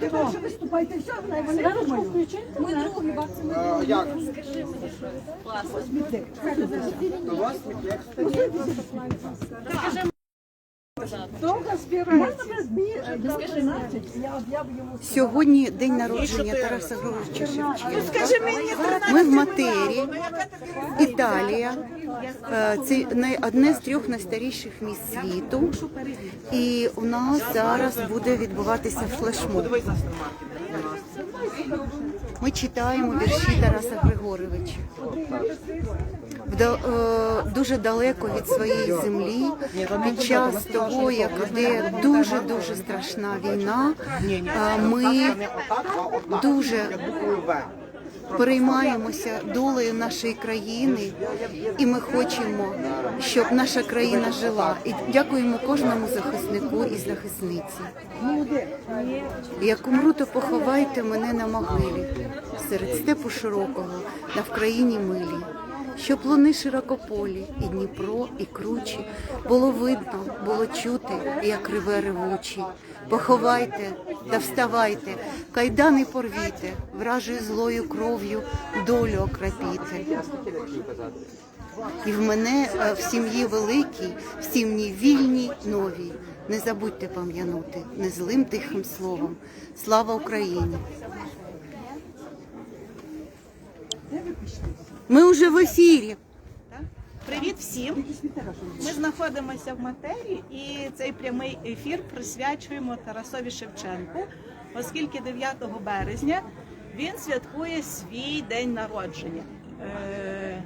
Ти перше виступайте, все, знає, вони думають. Ми другі бабці, ми як? Скажи мені, що класно. До вас як Довго збирається. Об'явлю йому. Сьогодні день народження Тараса Григоровича Шевченка. Ми в Матері, Італія. Це одне з трьох найстаріших міст світу. І у нас зараз буде відбуватися флешмоб. Ми читаємо вірші Тараса Григоровича. Е, Дуже далеко від своєї землі, під час того, як іде дуже дуже страшна війна, ми дуже переймаємося долею нашої країни, і ми хочемо, щоб наша країна жила. І дякуємо кожному захиснику і захисниці. Як умру, то поховайте мене на могилі серед степу широкого на Вкраїні милі. Щоб луни широкополі, і Дніпро, і кручі було видно, було чути, як реве ревучі. Поховайте та вставайте, кайдани порвіте, вражою злою кров'ю долю окропіте. І в мене е, в сім'ї великій, в сім'ї вільній, новій. Не забудьте пам'янути незлим тихим словом. Слава Україні! Ми вже в ефірі. Привіт всім! Ми знаходимося в матері і цей прямий ефір присвячуємо Тарасові Шевченку, оскільки 9 березня він святкує свій день народження. Е,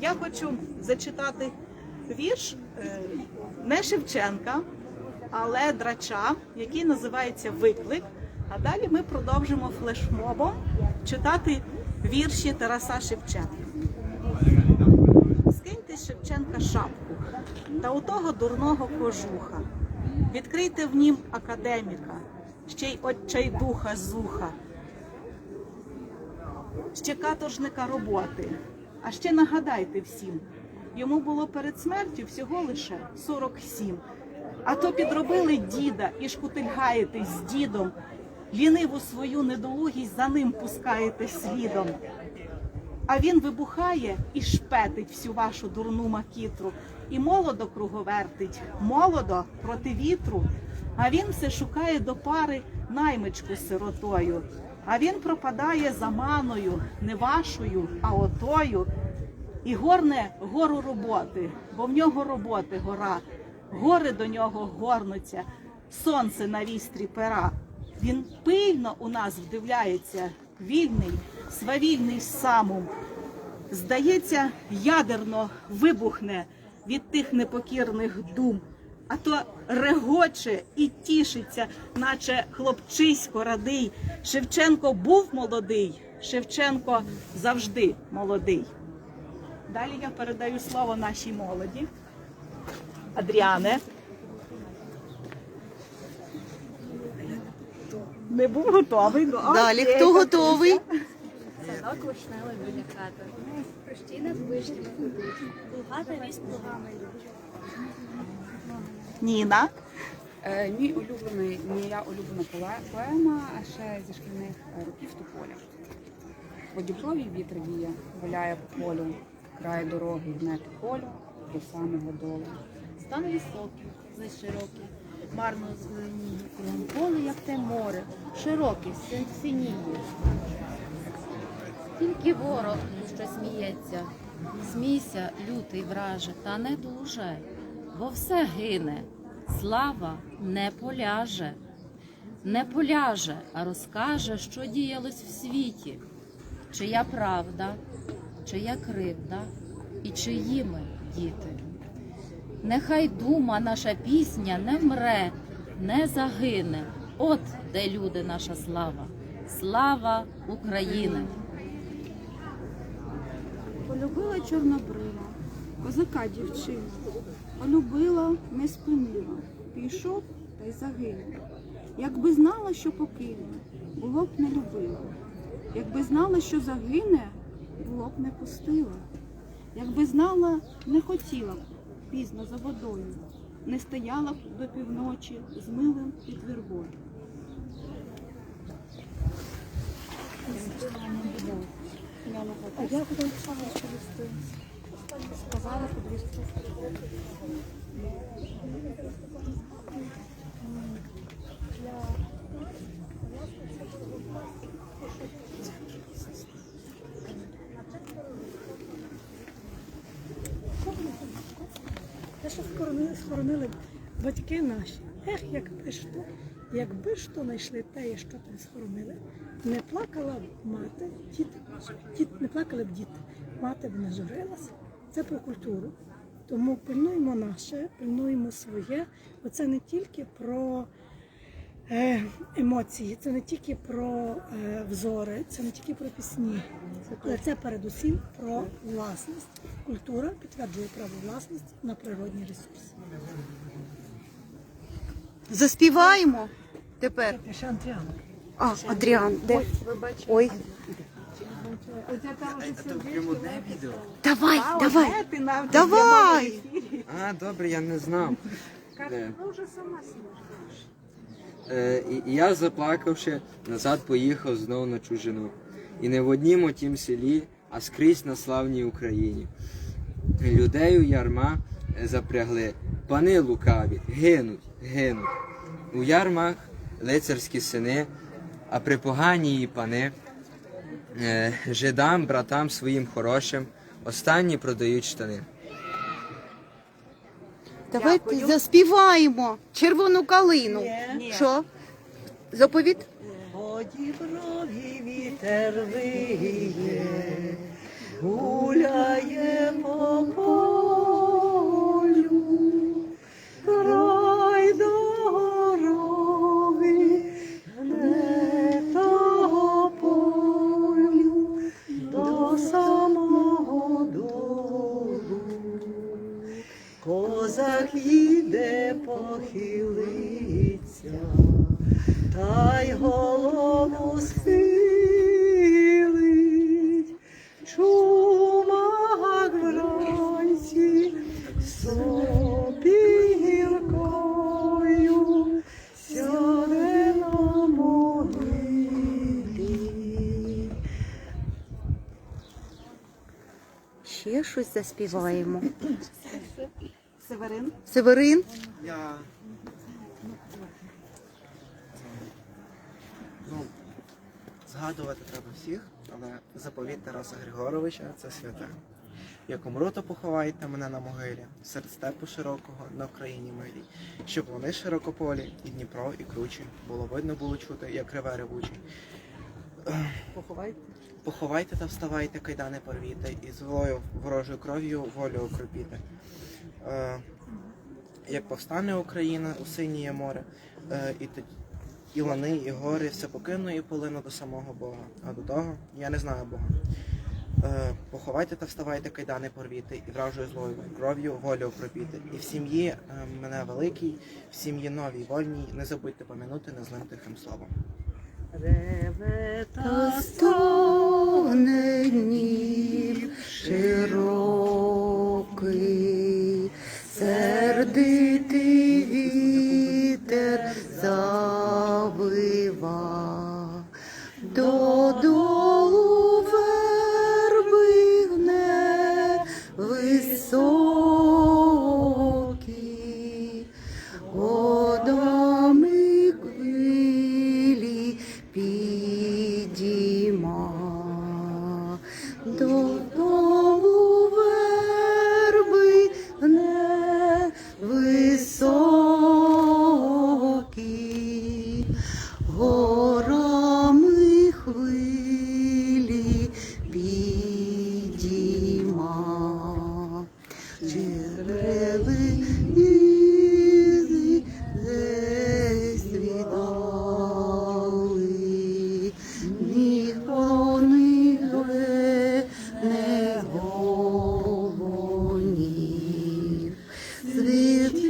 Я хочу зачитати вірш е, не Шевченка, але драча, який називається Виклик. А далі ми продовжимо флешмобом читати вірші Тараса Шевченка. Шевченка шапку та у того дурного кожуха. Відкрийте в нім академіка, ще й отчайдуха зуха, ще каторжника роботи. А ще нагадайте всім, йому було перед смертю всього лише 47. А то підробили діда і шкутильгаєтесь з дідом, ліниву свою недолугість за ним пускаєте слідом. А він вибухає і шпетить всю вашу дурну макітру, і молодо круговертить, молодо проти вітру. А він все шукає до пари наймичку сиротою. А він пропадає за маною, не вашою, а отою. І горне гору роботи, бо в нього роботи гора. Гори до нього горнуться, сонце на вістрі пера. Він пильно у нас вдивляється, вільний, свавільний самум. Здається, ядерно вибухне від тих непокірних дум, а то регоче і тішиться, наче хлопчисько радий. Шевченко був молодий, Шевченко завжди молодий. Далі я передаю слово нашій молоді. Адріане. Не був готовий. ну, Далі хто готовий? Садок вишневий біля хати. Хрещі над вишнями. Плугата віз плугами йдуть. Ніна. Е, Мій улюблений, моя улюблена поле- поема, а ще зі шкільних е, років Тополя. По Дніпрові вітер віє, гуляє по полю, край дороги гне полю до самого долу. Стан високий, знай широкий, марно зеленіє, кругом поле, як те море, широкий, син- синіє. Тільки ворог, що сміється, смійся, лютий враже, та не дуже, бо все гине, слава не поляже, не поляже, а розкаже, що діялось в світі, чия правда, чия кривда і чиї ми діти. Нехай дума наша пісня не вмре, не загине. От де люди наша слава. Слава України! Полюбила чорнобрива, козака дівчину, полюбила, не спинила, пішов та й загинув. Якби знала, що покине, було б не любила. Якби знала, що загине, було б не пустила. Якби знала, не хотіла б пізно за водою. не стояла б до півночі з милим під вербою. А я буду саме розповісти. Сказала подвірці. Те, що схоронили, схоронили батьки наші. Ех, якби ж то, якби ж то знайшли те, що там схоронили. Не плакала б мати, діти, діти не плакали б діти, мати б не журилася. Це про культуру. Тому пильнуємо наше, пильнуємо своє. Оце не тільки про е, емоції, це не тільки про е, взори, це не тільки про пісні. Але це передусім про власність. Культура підтверджує право власності на природні ресурси. Заспіваємо тепер. А, Адріан, де? Ой, давай, давай, давай. А, добре, я не знав. Е, і, і я, заплакавши, назад поїхав знову на чужину. І не в однім отім селі, а скрізь на славній Україні. Людей у ярма е, запрягли, пани лукаві, гинуть, гинуть. У ярмах лицарські сини, а при погані її пани, е, жидам, братам своїм хорошим, останні продають штани. Давайте заспіваємо червону калину. Що? Заповіт? По діброві вітер виє, гуляє по полю, заспіваємо. Северин. Северин, Я. Ну, згадувати треба всіх, але заповіт Тараса Григоровича це святе. Як умру, то поховайте мене на могилі, серед степу широкого на Україні милій, щоб вони широкополі, і Дніпро, і кручі, було видно було чути, як реве ревучий. Поховайте. Поховайте та вставайте, кайдани порвіте, і злою ворожою кров'ю волю окропіте. Е, як повстане Україна у синє море, е, і, і лани, і гори, все покину і полину до самого Бога. А до того я не знаю Бога. Е, поховайте та вставайте, кайдани порвіте, і вражою злою кров'ю волю окропіте. І в сім'ї е, мене великий, в сім'ї новій вольній, не забудьте помянути незлим тихим словом. Реве та стогне Дніп широкий, сердитий вітер завива, You.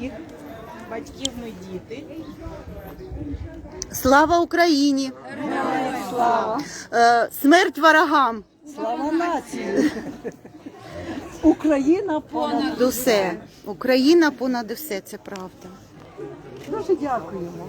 Чиїх батьків ми діти. Слава Україні! Слава! Смерть ворогам! Слава нації! Україна понад Усе. Україна понад усе, це правда. дуже дякуємо.